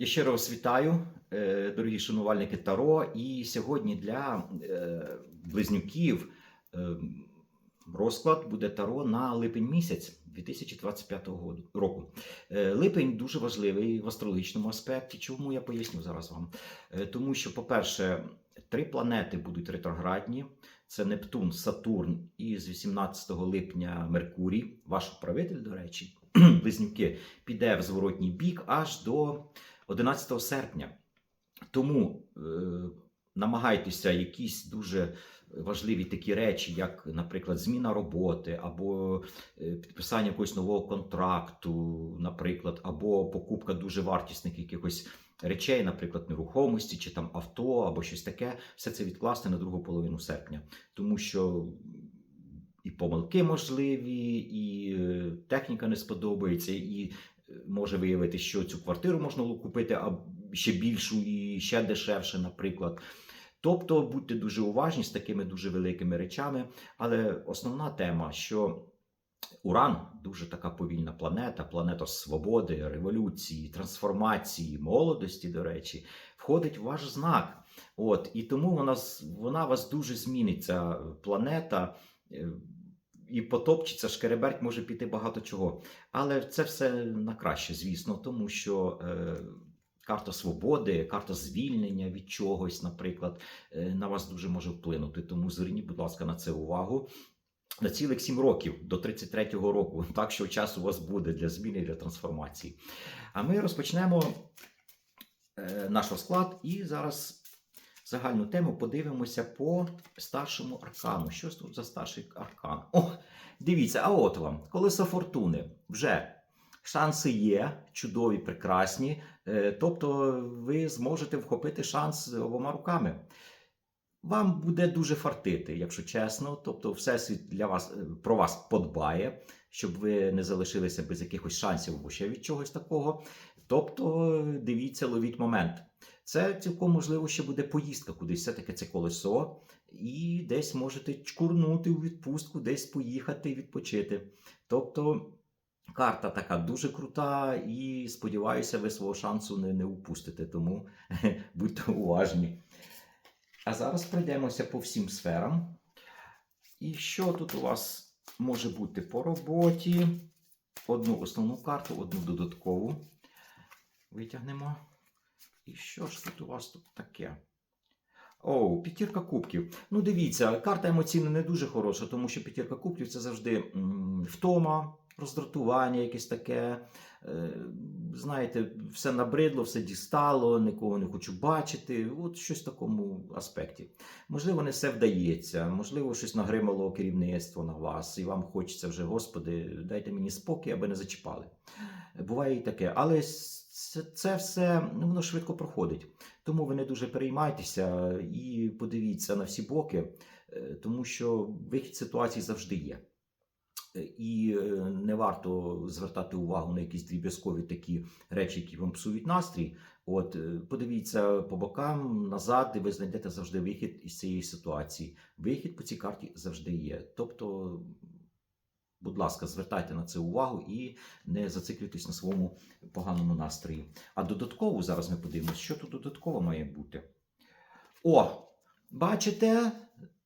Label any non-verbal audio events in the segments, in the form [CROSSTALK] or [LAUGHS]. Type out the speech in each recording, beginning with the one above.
Я щиро вас вітаю, е, дорогі шанувальники Таро. І сьогодні для е, близнюків е, розклад буде Таро на липень місяць 2025 року. Липень дуже важливий в астрологічному аспекті. Чому я поясню зараз вам? Тому що, по-перше, три планети будуть ретроградні: це Нептун, Сатурн і з 18 липня Меркурій, ваш управитель, до речі, [CLEARS THROAT] близнюки, піде в зворотній бік аж до 11 серпня. Тому е, намагайтеся якісь дуже важливі такі речі, як, наприклад, зміна роботи, або е, підписання якогось нового контракту, наприклад, або покупка дуже вартісних якихось речей, наприклад, нерухомості, чи там авто, або щось таке, все це відкласти на другу половину серпня. Тому що і помилки можливі, і е, техніка не сподобається, і може виявити, що цю квартиру можна було купити а ще більшу і ще дешевше, наприклад. Тобто будьте дуже уважні з такими дуже великими речами. Але основна тема, що Уран дуже така повільна планета, планета свободи, революції, трансформації, молодості, до речі, входить в ваш знак. От, і тому вона, вона вас дуже змінить, ця планета. І потопчеться, шкереберть може піти багато чого. Але це все на краще, звісно, тому що е, карта свободи, карта звільнення від чогось, наприклад, е, на вас дуже може вплинути. Тому зверніть, будь ласка, на це увагу. На цілих 7 років до 33-го року, [LAUGHS] так що час у вас буде для зміни для трансформації. А ми розпочнемо е, наш розклад і зараз загальну тему подивимося по старшому аркану. Що тут за старший аркан? О, дивіться, а от вам, колесо фортуни. Вже шанси є, чудові, прекрасні. Е, Тобто ви зможете вхопити шанс обома руками. Вам буде дуже фартити, якщо чесно. Тобто, всесвіт для вас е, про вас подбає, щоб ви не залишилися без якихось шансів або ще від чогось такого. Тобто, дивіться, ловіть момент. Це цілком можливо, що буде поїздка кудись, все-таки це колесо, і десь можете чкурнути у відпустку, десь поїхати відпочити. Тобто. Карта така дуже крута, і сподіваюся, ви свого шансу не, не упустите, тому [LAUGHS] будьте уважні. А зараз пройдемося по всім сферам. І що тут у вас може бути по роботі? Одну основну карту, одну додаткову. Витягнемо. І що ж тут у вас тут таке? О, п'ятірка кубків. Ну, дивіться, карта емоційно не дуже хороша, тому що п'ятірка кубків це завжди втома, роздратування, якесь таке. Е, знаєте, все набридло, все дістало, нікого не хочу бачити. От щось в такому аспекті. Можливо, не все вдається, можливо, щось нагримало керівництво на вас, і вам хочеться вже, Господи, дайте мені спокій, аби не зачіпали. Буває і таке. Але це все ну, воно швидко проходить. Тому ви не дуже переймайтеся і подивіться на всі боки, е, тому що вихід ситуації завжди є. Е, І е, не варто звертати увагу на якісь дріб'язкові такі речі, які вам псують настрій. От подивіться по бокам назад, і ви знайдете завжди вихід із цієї ситуації. Вихід по цій карті завжди є. Тобто, будь ласка, звертайте на це увагу і не зациклюйтесь на своєму поганому настрої. А додатково зараз ми подивимося, що тут додатково має бути. О, бачите,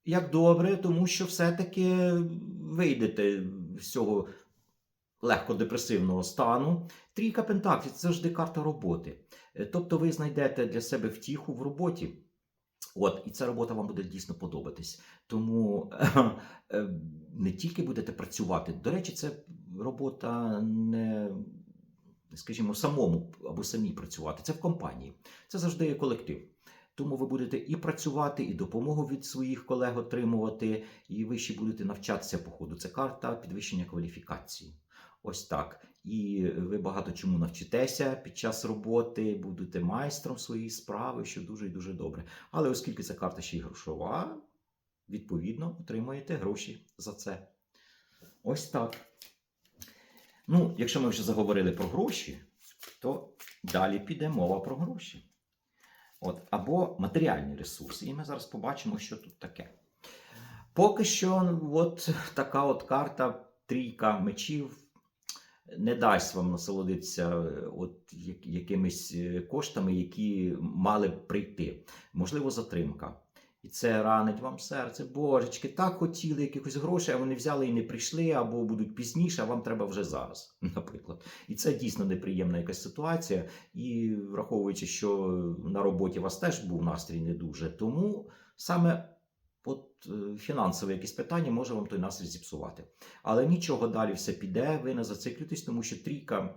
як добре, тому що все-таки вийдете з цього легко-депресивного стану. Трійка пентаклів це завжди карта роботи. Е, Тобто ви знайдете для себе втіху в роботі. От, і ця робота вам буде дійсно подобатись. Тому [LAUGHS] е, не тільки будете працювати. До речі, це робота не, скажімо, самому або самі працювати. Це в компанії. Це завжди є колектив. Тому ви будете і працювати, і допомогу від своїх колег отримувати, і ви ще будете навчатися по ходу. Це карта підвищення кваліфікації. Ось так. І ви багато чому навчитеся під час роботи, будете майстром своєї справи, що дуже і дуже добре. Але оскільки ця карта ще й грошова, відповідно, отримаєте гроші за це. Ось так. Ну, якщо ми вже заговорили про гроші, то далі піде мова про гроші. От, або матеріальні ресурси. І ми зараз побачимо, що тут таке. Поки що, от така от карта, трійка мечів. Не дасть вам насолодитися е, от якимись е, коштами, які мали б прийти. Можливо, затримка. І це ранить вам серце. Божечки, так хотіли якихось грошей, а вони взяли і не прийшли, або будуть пізніше, а вам треба вже зараз, [LAUGHS] наприклад. І це дійсно неприємна якась ситуація. І враховуючи, що на роботі у вас теж був настрій не дуже, тому саме от, е, фінансове якесь питання може вам той настрій зіпсувати. Але нічого далі все піде, ви не зациклюєтесь, тому що трійка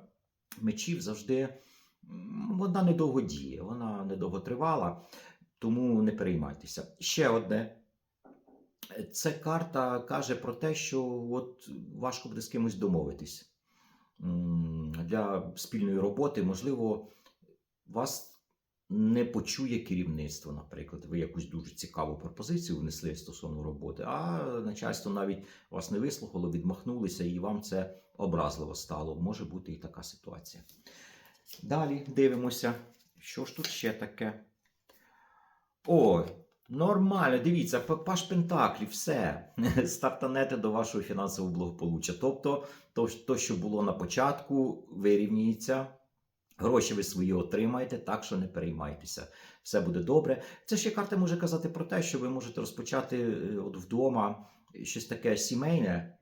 мечів завжди вона недовго діє, вона недовго тривала, тому не переймайтеся. Ще одне. Це карта каже про те, що от важко буде з кимось домовитись для спільної роботи. Можливо, вас не почує керівництво, наприклад. Ви якусь дуже цікаву пропозицію внесли стосовно роботи, а начальство навіть вас не вислухало, відмахнулися, і вам це образливо стало. Може бути і така ситуація. Далі дивимося, що ж тут ще таке. О, нормально, дивіться, Паш Пентаклів, все. [LAUGHS] Стартанете до вашого фінансового благополуччя. Тобто, то, то, що було на початку, вирівнюється. Гроші ви свої отримаєте, так що не переймайтеся. Все буде добре. Це ще карта може казати про те, що ви можете розпочати е, от вдома щось таке сімейне,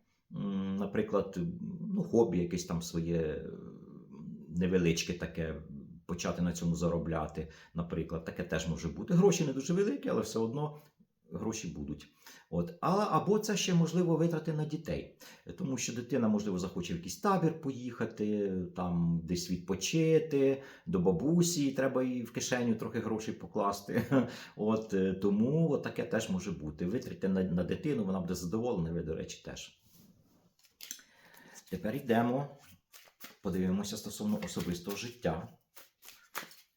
наприклад, ну, хобі, якесь там своє е, невеличке таке, почати на цьому заробляти. Наприклад, таке теж може бути. Гроші не дуже великі, але все одно гроші будуть. От. А, або це ще можливо витрати на дітей, тому що дитина, можливо, захоче в якийсь табір поїхати, там десь відпочити, до бабусі, і треба їй в кишеню трохи грошей покласти. [LAUGHS] От, е, тому от таке теж може бути. Витратьте на, на дитину, вона буде задоволена, ви, до речі, теж. Тепер йдемо, подивимося стосовно особистого життя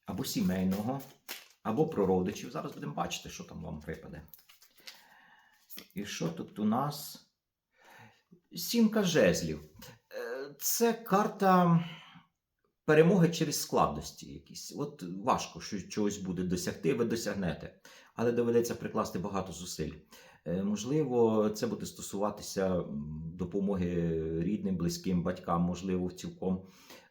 або сімейного, або про родичів. Зараз будемо бачити, що там вам випаде. І що тут у нас? Сімка жезлів. Е, Це карта перемоги через складності якісь. От важко, що чогось буде досягти, ви досягнете. Але доведеться прикласти багато зусиль. Е, Можливо, це буде стосуватися допомоги рідним, близьким, батькам, можливо, цілком.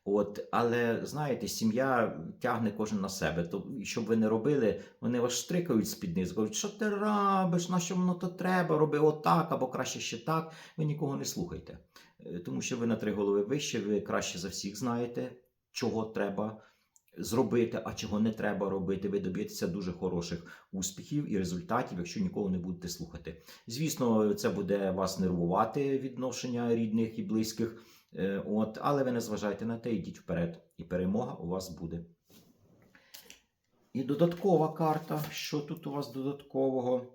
От, але знаєте, сім'я тягне кожен на себе. То щоб ви не робили, вони вас штрикають з-під низу, кажуть, що ти робиш, на що воно то треба, роби отак, або краще ще так. Ви нікого не слухайте. Е, Тому що ви на три голови вище, ви краще за всіх знаєте, чого треба зробити, а чого не треба робити. Ви доб'єтеся дуже хороших успіхів і результатів, якщо нікого не будете слухати. Звісно, це буде вас нервувати відношення рідних і близьких. Е, От, але ви не зважайте на те, йдіть вперед, і перемога у вас буде. І додаткова карта. Що тут у вас додаткового?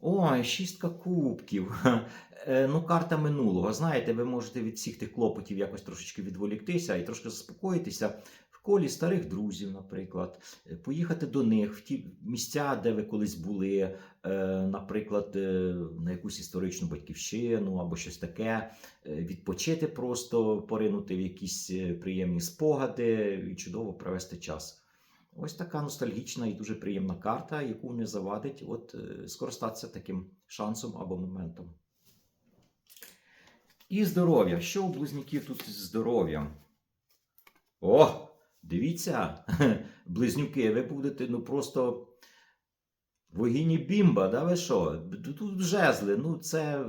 Ой, шістка кубків. [LAUGHS] Е, Ну, карта минулого. Знаєте, ви можете від всіх тих клопотів якось трошечки відволіктися і трошки заспокоїтися колі старих друзів, наприклад, Е, поїхати до них в ті місця, де ви колись були, е, наприклад, е, на якусь історичну батьківщину або щось таке, відпочити просто, поринути в якісь приємні спогади і чудово провести час. Ось така ностальгічна і дуже приємна карта, яку не завадить от, скористатися таким шансом або моментом. І здоров'я. Що у близнюків тут з здоров'ям? О! Дивіться, [LAUGHS] близнюки, ви будете ну просто вогіні бімба, да ви що? Тут жезли, ну це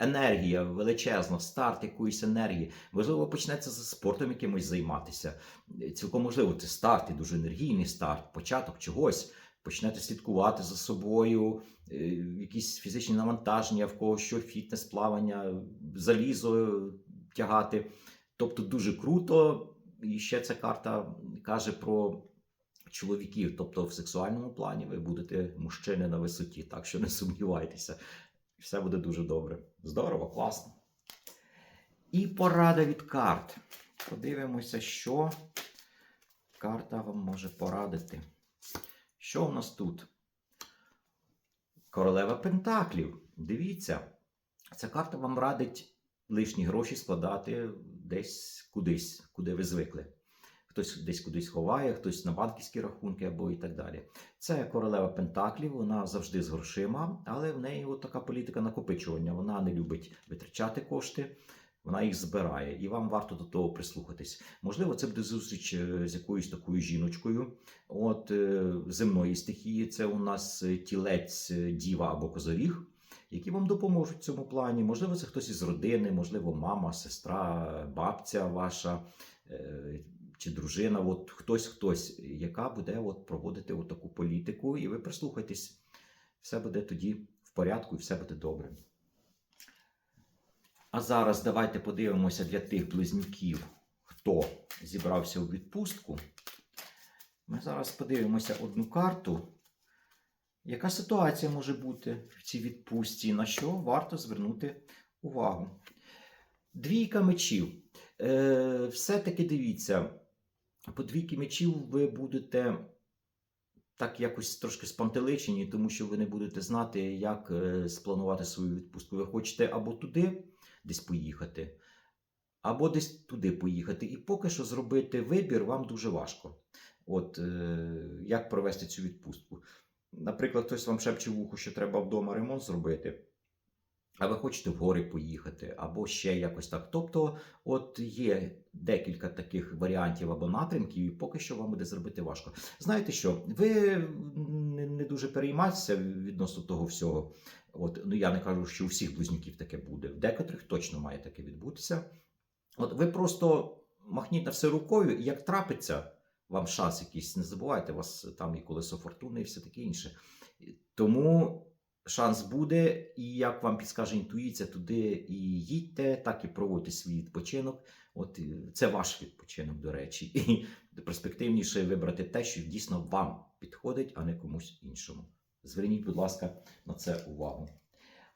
енергія величезна, старт якоїсь енергії. Можливо, почнеться за спортом якимось займатися. Цілком можливо, це старт, і дуже енергійний старт, початок чогось. Почнете слідкувати за собою, е, якісь фізичні навантаження, в кого що фітнес, плавання, залізо тягати. Тобто дуже круто. І ще ця карта каже про чоловіків, тобто в сексуальному плані ви будете мужчини на висоті, так що не сумнівайтеся. Все буде дуже добре. Здорово, класно. І порада від карт. Подивимося, що карта вам може порадити. Що у нас тут? Королева Пентаклів. Дивіться, ця карта вам радить лишні гроші складати десь кудись, куди ви звикли. Хтось десь кудись ховає, хтось на банківські рахунки або і так далі. Це королева Пентаклів, вона завжди з грошима, але в неї от така політика накопичування. Вона не любить витрачати кошти. Вона їх збирає, і вам варто до того прислухатись. Можливо, це буде зустріч е, з якоюсь такою жіночкою. От е, земної стихії, це у нас е, тілець, діва або козоріг, які вам допоможуть в цьому плані. Можливо, це хтось із родини, можливо, мама, сестра, бабця ваша. е, Чи дружина, от хтось, хтось, яка буде от проводити от таку політику, і ви прислухайтесь, все буде тоді в порядку і все буде добре. А зараз давайте подивимося для тих близнюків, хто зібрався у відпустку. Ми зараз подивимося одну карту. Яка ситуація може бути в цій відпустці, на що варто звернути увагу? Двійка мечів. Е, все-таки дивіться, по двійки мечів ви будете так якось трошки спантеличені, тому що ви не будете знати, як е, спланувати свою відпустку. Ви хочете або туди десь поїхати, або десь туди поїхати. І поки що зробити вибір вам дуже важко. От е, як провести цю відпустку. Наприклад, хтось вам шепче в ухо, що треба вдома ремонт зробити. А ви хочете в гори поїхати, або ще якось так. Тобто, от є декілька таких варіантів або напрямків, і поки що вам буде зробити важко. Знаєте що? Ви не, дуже переймайтеся відносно того всього. От, ну я не кажу, що у всіх близнюків таке буде. В декотрих точно має таке відбутися. От ви просто махніть на все рукою, і як трапиться вам шанс якийсь, не забувайте, у вас там і колесо фортуни, і все таке інше. Тому шанс буде, і як вам підскаже інтуїція, туди і їдьте, так і проводьте свій відпочинок. От це ваш відпочинок, до речі, і перспективніше вибрати те, що дійсно вам підходить, а не комусь іншому. Зверніть, будь ласка, на це увагу.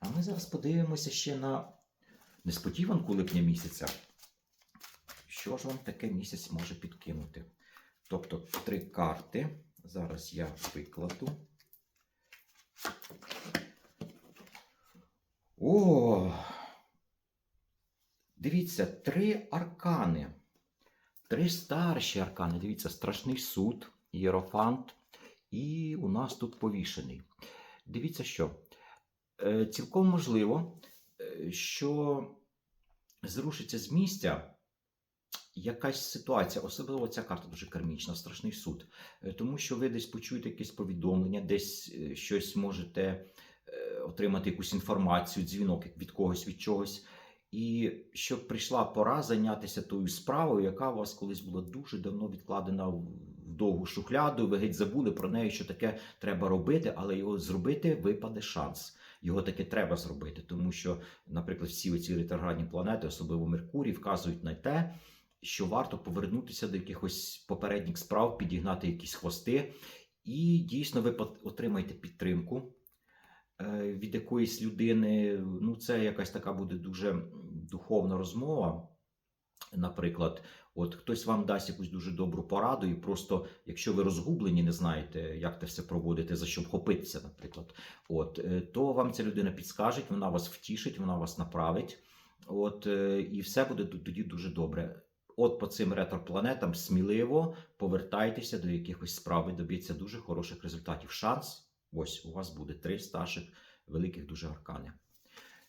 А ми зараз подивимося ще на несподіванку липня місяця. Що ж вам таке місяць може підкинути? Тобто три карти. Зараз я викладу. О! Дивіться, три аркани. Три старші аркани. Дивіться, страшний суд, Єрофант. І у нас тут повішений. Дивіться що. Е, Цілком можливо, е, що зрушиться з місця якась ситуація, особливо ця карта дуже кармічна, страшний суд. Е, Тому що ви десь почуєте якесь повідомлення, десь е, щось можете е, отримати якусь інформацію, дзвінок від когось від чогось. І щоб прийшла пора зайнятися тою справою, яка у вас колись була дуже давно відкладена в довгу шухляду. Ви геть забули про неї, що таке треба робити, але його зробити випаде шанс. Його таки треба зробити, тому що, наприклад, всі ці ретроградні планети, особливо Меркурій, вказують на те, що варто повернутися до якихось попередніх справ, підігнати якісь хвости, і дійсно ви отримаєте підтримку е, від якоїсь людини. Ну, це якась така буде дуже духовна розмова. Наприклад, от хтось вам дасть якусь дуже добру пораду, і просто, якщо ви розгублені, не знаєте, як це все проводити, за що вхопитися, наприклад, от, е, то вам ця людина підскаже, вона вас втішить, вона вас направить. От, е, і все буде тоді дуже добре. От по цим ретропланетам сміливо повертайтеся до якихось справ і доб'ється дуже хороших результатів. Шанс ось у вас буде три старших великих дуже аркани.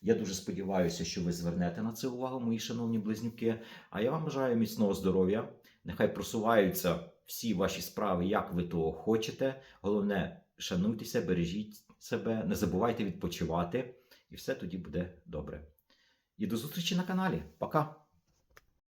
Я дуже сподіваюся, що ви звернете на це увагу, мої шановні близнюки. А я вам бажаю міцного здоров'я. Нехай просуваються всі ваші справи, як ви того хочете. Головне, шануйтеся, бережіть себе, не забувайте відпочивати, і все тоді буде добре. І до зустрічі на каналі. Пока!